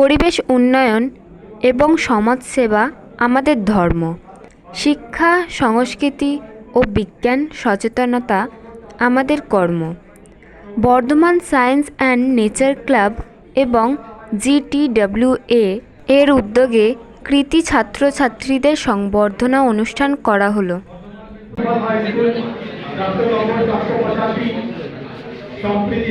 পরিবেশ উন্নয়ন এবং সমাজসেবা আমাদের ধর্ম। শিক্ষা, সংস্কৃতি ও বিজ্ঞান সচেতনতা আমাদের কর্ম। Bardhaman science and nature club এবং জিটিডব্লিউএ এর উদ্যোগে কৃতি ছাত্রছাত্রীদের সংবর্ধনা অনুষ্ঠান করা হলো। সম্প্রীতি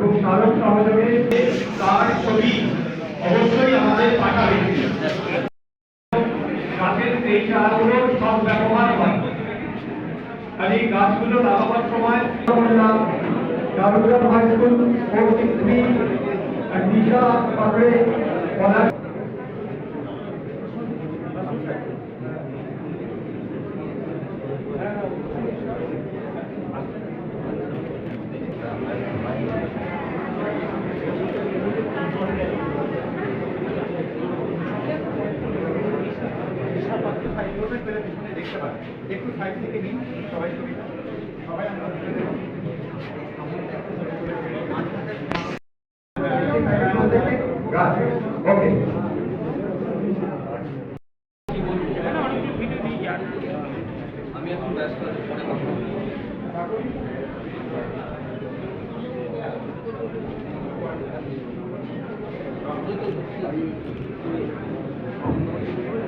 এবং স্মারক সহযোগে তার ছবি অবশ্যই আমাদের পাঠাবেন গাছের এই চারাগুলো সব ব্যবহার হয়। আর এই গাছগুলো লাগাবার সময় high school four six three দিশা পাকড়ে পলাশ একটু সাইড থেকে নিন সবাই ছবিটা সবাই আমরা তুলে দেবো। ওকে আপনি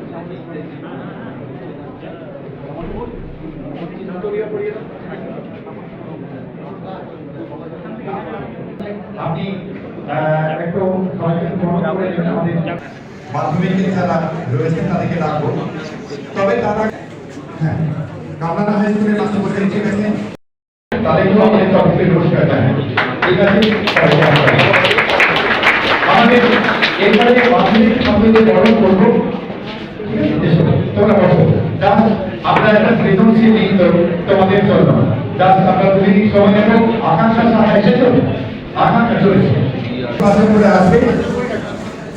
আহ, একটু সবাইকে স্মরণ করে নেবেন আমাদের মাধ্যমিকের যারা রয়েছেন তাদেরকে ডাকবো। তবে তারা হ্যাঁ কামরানা হাই স্কুলের মাস্টার বলছেন ঠিক আছে তাদেরকেও আমাদের তরফ নমস্কার জানাই। ঠিক আছে? আমাদের এরপরে মাধ্যমিক ছাত্রদের বরণ করব। ঠিক আছে? তোমরা বসো। আমরা একটা সৃজনশীল তোমাদের জন্য। জাস্ট আমরা দুই সময় নেব আকাঙ্ক্ষা সাহা এসেছে? আকাঙ্ক্ষা চলেছে। করে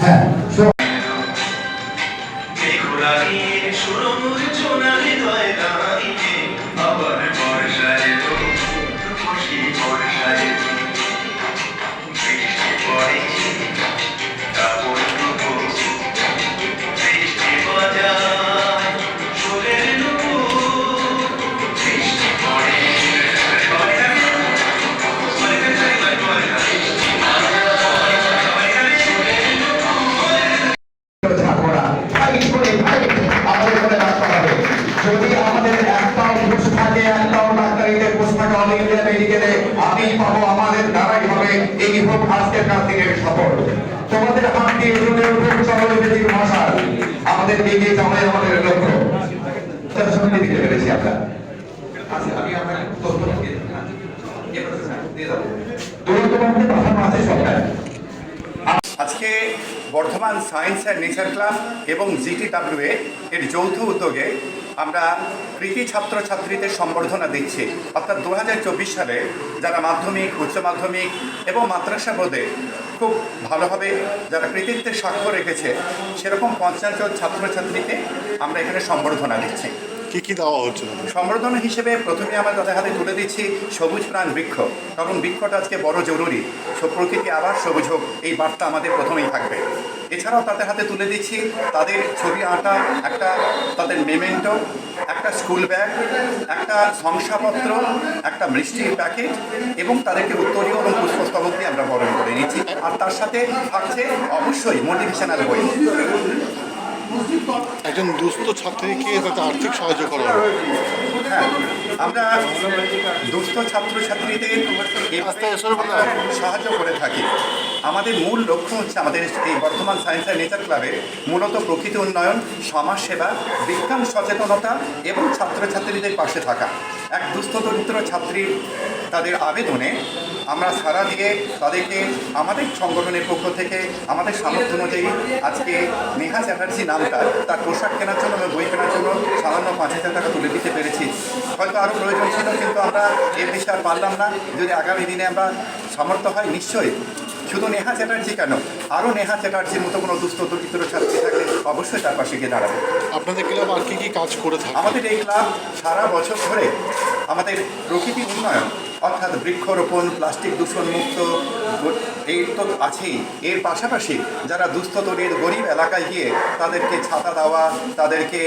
হ্যাঁ। আমাদের পেরেছি আচ্ছা হ্যাঁ সরকার। আজকে Bardhaman science and nature club এবং জিটি ডাব্লিউ এর যৌথ উদ্যোগে আমরা কৃতি ছাত্রছাত্রীদের সম্বর্ধনা দিচ্ছি। অর্থাৎ দু হাজার চব্বিশ সালে যারা মাধ্যমিক উচ্চ মাধ্যমিক এবং মাদ্রাসা বোর্ডে খুব ভালোভাবে যারা কৃতিত্বের স্বাক্ষর রেখেছে সেরকম পঞ্চাশ জন ছাত্রছাত্রীকে আমরা এখানে সম্বর্ধনা দিচ্ছি। কি কি দেওয়া হচ্ছে? সম্বর্ধনা হিসেবে প্রথমে আমরা তাদের হাতে তুলে দিচ্ছি সবুজ প্রাণ বৃক্ষ। কারণ বৃক্ষটা আজকে বড় জরুরি। সব প্রকৃতি আবার সবুজ হোক এই বার্তা আমাদের প্রথমেই থাকবে। এছাড়াও তাদের হাতে তুলে দিচ্ছি তাদের ছবি আঁটা একটা তাদের মেমেন্টো, একটা স্কুল ব্যাগ, একটা শংসাপত্র, একটা মিষ্টির প্যাকেট এবং তাদেরকে উত্তরীয় এবং পুষ্পস্তবক দিয়ে আমরা বরণ করে নিচ্ছি। আর তার সাথে থাকছে অবশ্যই মোটিভেশনাল বই। একজন দুস্থ ছাত্রীকে তাতে আর্থিক সাহায্য করা হ্যাঁ আমরা দুস্থ ছাত্রছাত্রীদের। সাহায্য করে থাকি আমাদের মূল লক্ষ্য হচ্ছে আমাদের এই বর্তমান সায়েন্স অ্যান্ড নেচার ক্লাবে মূলত প্রকৃতি উন্নয়ন, সমাজসেবা, বিজ্ঞান সচেতনতা এবং ছাত্রছাত্রীদের পাশে থাকা এক দুস্থ দরিদ্র ছাত্রীর তাদের আবেদনে আমরা সারা দিয়ে তাদেরকে আমাদের সংগঠনের পক্ষ থেকে আমাদের সামর্থ্য অনুযায়ী আজকে নেহা চ্যাটার্জি নামটা তার পোশাক কেনার জন্য এবং বই কেনার জন্য সামান্য পাঁচ হাজার টাকা তুলে দিতে পেরেছি। হয়তো আরও প্রয়োজন ছিল কিন্তু আমরা এর বেশি আর পারলাম না। যদি আগামী দিনে আমরা সামর্থ্য হয় নিশ্চয়ই। শুধু নেহা চ্যাটার্জি কেন? আরও নেহা চ্যাটার্জির মতো কোনো দুস্থ দরিদ্র ছাত্রী থাকলে অবশ্যই তার পাশে গিয়ে দাঁড়াবে। আপনাদের ক্লাব আর কি কি কাজ করে থাকে? আমাদের এই ক্লাব সারা বছর ধরে আমাদের প্রকৃতি উন্নয়ন, অর্থাৎ বৃক্ষরোপণ, প্লাস্টিক দূষণ মুক্ত এই তো আছেই। এর পাশাপাশি যারা দুস্থ দরিদ্র গরিব এলাকায় গিয়ে তাদেরকে ছাতা দেওয়া, তাদেরকে,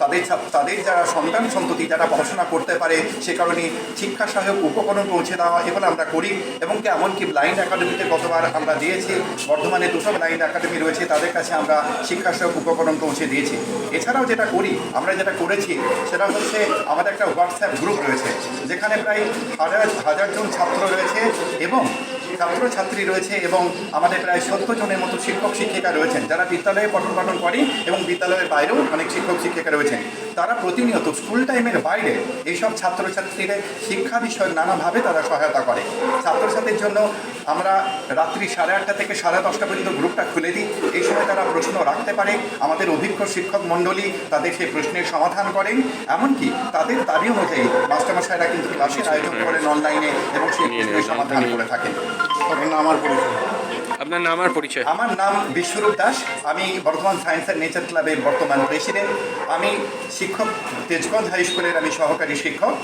তাদের তাদের যারা সন্তান সন্ততি, যারা পড়াশোনা করতে পারে, সে কারণে শিক্ষা সহায়ক উপকরণ পৌঁছে দেওয়া, এগুলো আমরা করি। এবং কি এমনকি ব্লাইন্ড একাডেমিতে গতবার আমরা দিয়েছি, বর্ধমানে দুটো ব্লাইন্ড একাডেমি রয়েছে, তাদের কাছে আমরা শিক্ষা সহায়ক উপকরণ পৌঁছে দিয়েছি। এছাড়াও যেটা করি, আমরা যেটা করেছি, সেটা হচ্ছে আমাদের একটা হোয়াটসঅ্যাপ গ্রুপ রয়েছে। যেখানে প্রায় হাজার হাজার জন ছাত্র রয়েছে এবং ছাত্রছাত্রী রয়েছে এবং আমাদের প্রায় সত্তর জনের মতো শিক্ষক শিক্ষিকা রয়েছেন, যারা বিদ্যালয়ে পঠন পাঠন করে এবং বিদ্যালয়ের বাইরেও অনেক শিক্ষক শিক্ষিকা রয়েছেন। তারা প্রতিনিয়ত স্কুল টাইমের বাইরে এইসব ছাত্রছাত্রীদের শিক্ষা বিষয়ে নানাভাবে তারা সহায়তা করে। ছাত্রছাত্রীর জন্য আমরা রাত্রি সাড়ে আটটা থেকে সাড়ে দশটা পর্যন্ত গ্রুপটা খুলে দিই। এই সময় তারা প্রশ্ন রাখতে পারে। আমাদের অভিজ্ঞ শিক্ষক মণ্ডলী তাদের সেই প্রশ্নের সমাধান করেন। এমনকি তাদের দাবি অনুযায়ী মাস্টারমশাইরা কিন্তু ক্লাসের আয়োজন করেন অনলাইনে এবং সেই প্রশ্নের সমাধান করে থাকেন। পরিচয়? আপনার নাম আর পরিচয়? আমার নাম বিশ্বরূপ দাস। আমি বর্তমান সায়েন্স অ্যান্ড নেচার ক্লাবের বর্তমান প্রেসিডেন্ট। আমি শিক্ষক তেজগঞ্জ হাই স্কুলের আমি সহকারী শিক্ষক।